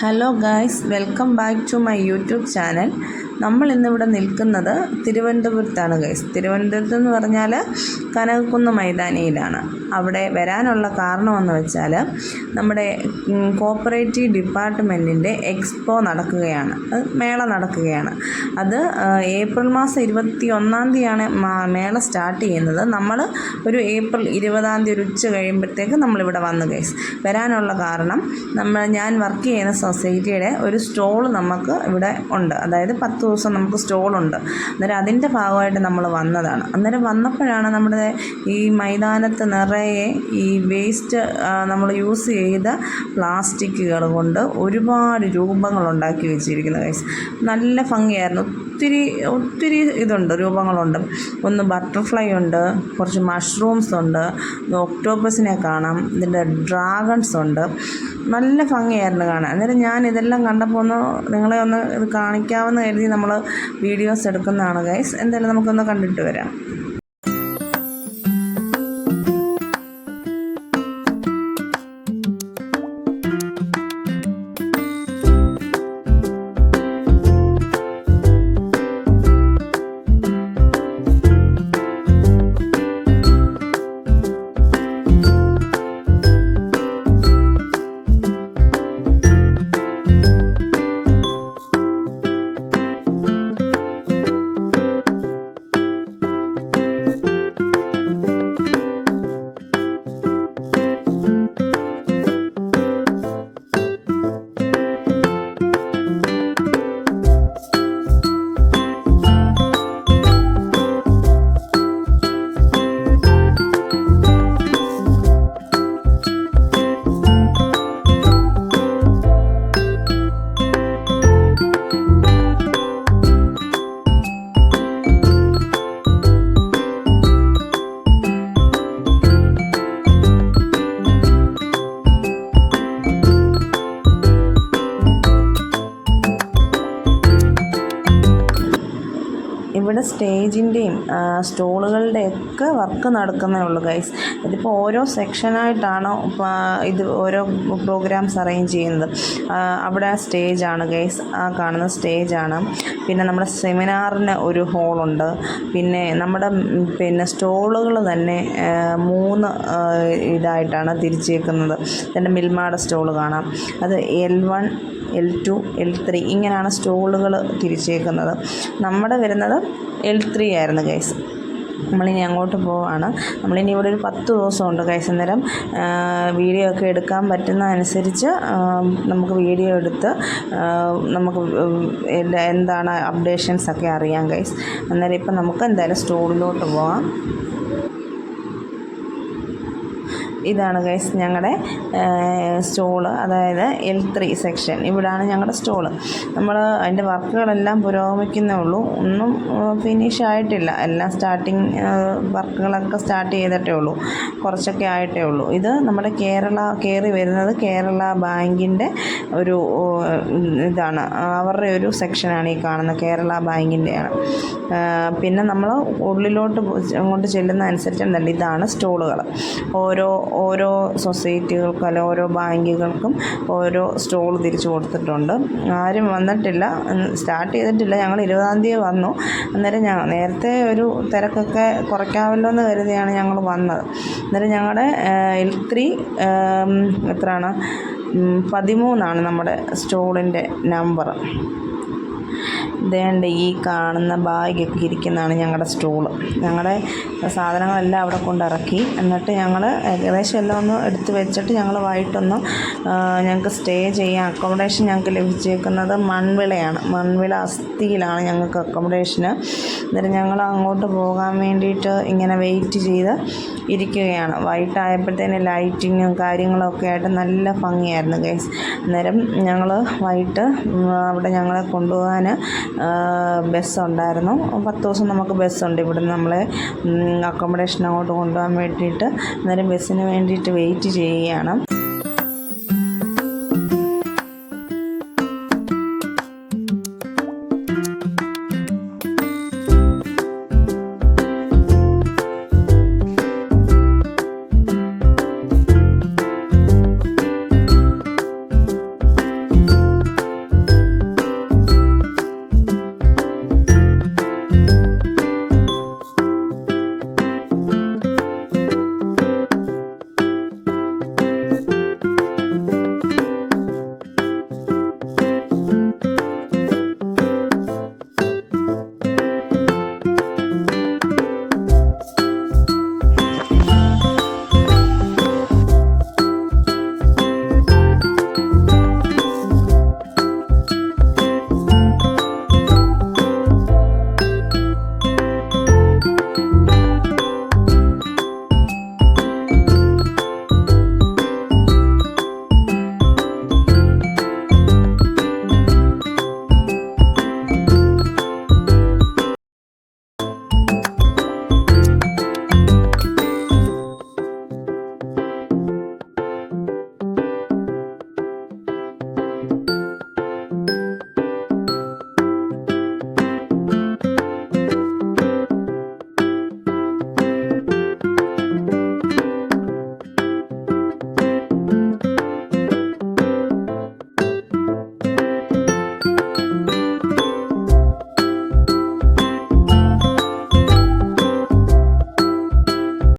Hello guys welcome back to my YouTube channel നമ്മൾ ഇന്നിവിടെ നിൽക്കുന്നത് തിരുവനന്തപുരത്താണ് ഗൈസ് തിരുവനന്തപുരത്ത് എന്ന് പറഞ്ഞാൽ കനകക്കുന്ന് മൈതാനിയിലാണ്. അവിടെ വരാനുള്ള കാരണമെന്ന് വെച്ചാൽ നമ്മുടെ കോപ്പറേറ്റീവ് ഡിപ്പാർട്ട്മെന്റിന്റെ എക്സ്പോ നടക്കുകയാണ്. മേള നടക്കുകയാണ്. അത് ഏപ്രിൽ മാസം ഇരുപത്തി ഒന്നാം തീയതിയാണ് മേള സ്റ്റാർട്ട് ചെയ്യുന്നത്. നമ്മൾ ഒരു ഏപ്രിൽ ഇരുപതാം തീയതി ഒരു ഉച്ച കഴിയുമ്പോഴത്തേക്ക് നമ്മളിവിടെ വന്നു ഗൈസ് വരാനുള്ള കാരണം നമ്മൾ ഞാൻ വർക്ക് ചെയ്യുന്ന സൊസൈറ്റിയുടെ ഒരു സ്റ്റോൾ നമുക്ക് ഇവിടെ ഉണ്ട്. അതായത് പത്ത് ദിവസം നമുക്ക് സ്റ്റോളുണ്ട് അന്നേരം അതിന്റെ ഭാഗമായിട്ട് നമ്മൾ വന്നതാണ്. അന്നേരം വന്നപ്പോഴാണ് നമ്മുടെ ഈ മൈതാനത്ത് നിറയെ ഈ വേസ്റ്റ് നമ്മൾ യൂസ് ചെയ്ത പ്ലാസ്റ്റിക്കുകൾ കൊണ്ട് ഒരുപാട് രൂപങ്ങൾ ഉണ്ടാക്കി വെച്ചിരിക്കുന്നത്. നല്ല ഭംഗിയായിരുന്നു. ഒത്തിരി ഒത്തിരി ഇതുണ്ട് രൂപങ്ങളുണ്ട്. ഒന്ന് ബട്ടർഫ്ലൈ ഉണ്ട് കുറച്ച് മഷ്റൂംസ് ഉണ്ട് ഒക്ടോപ്പസിനെ കാണാം ഇതിന്റെ ഡ്രാഗൺസ് ഉണ്ട്. നല്ല ഭംഗിയായിരുന്നു കാണാൻ. അന്നേരം ഞാൻ ഇതെല്ലാം കണ്ടപ്പോൾ ഒന്ന് നിങ്ങളെ ഒന്ന് ഇത് കാണിക്കാമെന്ന് കരുതി നമ്മൾ വീഡിയോസ് എടുക്കുന്നതാണ് ഗൈസ് എന്തായാലും നമുക്കൊന്ന് കണ്ടിട്ട് വരാം. ഇവിടെ സ്റ്റേജിന്റെയും സ്റ്റോളുകളുടെ ഒക്കെ വർക്ക് നടക്കുന്നേ ഉള്ളൂ ഗൈസ് ഇതിപ്പോൾ ഓരോ സെക്ഷനായിട്ടാണ് ഇത് ഓരോ പ്രോഗ്രാംസ് അറേഞ്ച് ചെയ്യുന്നത്. അവിടെ സ്റ്റേജാണ് ഗൈസ് ആ കാണുന്ന സ്റ്റേജാണ്. പിന്നെ നമ്മുടെ സെമിനാറിന് ഒരു ഹോളുണ്ട്. പിന്നെ നമ്മുടെ പിന്നെ സ്റ്റോളുകൾ തന്നെ മൂന്ന് ഇതായിട്ടാണ് തിരിച്ചേക്കുന്നത്. എന്റെ മിൽമാടെ സ്റ്റോൾ കാണാം. അത് L one L two L three ഇങ്ങനെയാണ് സ്റ്റോളുകൾ തിരിച്ചേക്കുന്നത്. നമ്മുടെ വരുന്നത് എൽ ത്രീ ആയിരുന്നു ഗൈസ് നമ്മളിനി അങ്ങോട്ട് പോവാണ്. നമ്മളിനി ഇവിടെ ഒരു പത്ത് ദിവസമുണ്ട് ഗൈസ് അന്നേരം വീഡിയോ ഒക്കെ എടുക്കാൻ പറ്റുന്ന അനുസരിച്ച് നമുക്ക് വീഡിയോ എടുത്ത് നമുക്ക് എന്താണ് അപ്ഡേഷൻസ് ഒക്കെ അറിയാം കൈസ് അന്നേരം ഇപ്പം നമുക്ക് എന്തായാലും സ്റ്റോളിലോട്ട് പോവാം. ഇതാണ് ഗൈസ് ഞങ്ങളുടെ സ്റ്റോൾ. അതായത് എൽ ത്രീ സെക്ഷൻ ഇവിടാണ് ഞങ്ങളുടെ സ്റ്റോൾ. നമ്മൾ അതിന്റെ വർക്കുകളെല്ലാം പുരോഗമിക്കുന്നേ ഉള്ളൂ. ഒന്നും ഫിനിഷ് ആയിട്ടില്ല. എല്ലാം സ്റ്റാർട്ടിങ് വർക്കുകളൊക്കെ സ്റ്റാർട്ട് ചെയ്തിട്ടേ ഉള്ളൂ. കുറച്ചൊക്കെ ആയിട്ടേ ഉള്ളൂ. ഇത് നമ്മുടെ കേരള കയറി വരുന്നത് കേരള ബാങ്കിന്റെ ഒരു ഇതാണ്. അവരുടെ ഒരു സെക്ഷനാണ് ഈ കാണുന്നത് കേരള ബാങ്കിന്റെയാണ് പിന്നെ നമ്മൾ ഉള്ളിലോട്ട് കൊണ്ട് ചെല്ലുന്ന അനുസരിച്ചുണ്ടല്ലോ ഇതാണ് സ്റ്റോളുകൾ ഓരോ ഓരോ സൊസൈറ്റികൾക്കും അല്ല ഓരോ ബാങ്കുകൾക്കും ഓരോ സ്റ്റോൾ തിരിച്ചു കൊടുത്തിട്ടുണ്ട്. ആരും വന്നിട്ടില്ല. സ്റ്റാർട്ട് ചെയ്തിട്ടില്ല. ഞങ്ങൾ ഇരുപതാം തീയതി വന്നു. അന്നേരം ഞങ്ങൾ നേരത്തെ ഒരു തിരക്കൊക്കെ കുറയ്ക്കാമല്ലോ എന്ന് കരുതിയാണ് ഞങ്ങൾ വന്നത്. അന്നേരം ഞങ്ങളുടെ എൽ ത്രീ എത്രയാണ്? പതിമൂന്നാണ് നമ്മുടെ സ്റ്റോളിന്റെ നമ്പർ ദേണ്ട ഈ കാണുന്ന ബാഗൊക്കെ ഇരിക്കുന്നതാണ് ഞങ്ങളുടെ സ്റ്റോൾ. ഞങ്ങളുടെ സാധനങ്ങളെല്ലാം അവിടെ കൊണ്ടിറക്കി. എന്നിട്ട് ഞങ്ങൾ ഏകദേശം എല്ലാം ഒന്ന് എടുത്തു വെച്ചിട്ട് ഞങ്ങൾ വൈകിട്ടൊന്ന് ഞങ്ങൾക്ക് സ്റ്റേ ചെയ്യാൻ അക്കോമഡേഷൻ ഞങ്ങൾക്ക് ലഭിച്ചേക്കുന്നത് മൺവിളയാണ്. മൺവിള അസ്ഥിയിലാണ് ഞങ്ങൾക്ക് അക്കോമഡേഷന് എന്നിട്ട് ഞങ്ങൾ അങ്ങോട്ട് പോകാൻ വേണ്ടിയിട്ട് ഇങ്ങനെ വെയിറ്റ് ചെയ്ത് ഇരിക്കുകയാണ്. വൈകിട്ടായപ്പോഴത്തേന് ലൈറ്റിങ്ങും കാര്യങ്ങളൊക്കെ ആയിട്ട് നല്ല ഭംഗിയായിരുന്നു ഗൈസ് അന്നേരം ഞങ്ങൾ വൈകിട്ട് അവിടെ ഞങ്ങളെ കൊണ്ടുപോകാൻ ബസ് ഉണ്ടായിരുന്നു പത്ത് ദിവസം നമുക്ക് ബസ്സുണ്ട്. ഇവിടുന്ന് നമ്മളെ അക്കോമഡേഷൻ അങ്ങോട്ട് കൊണ്ടുപോകാൻ വേണ്ടിയിട്ട് അന്നേരം ബസ്സിന് വേണ്ടിയിട്ട് വെയിറ്റ് ചെയ്യുകയാണ്.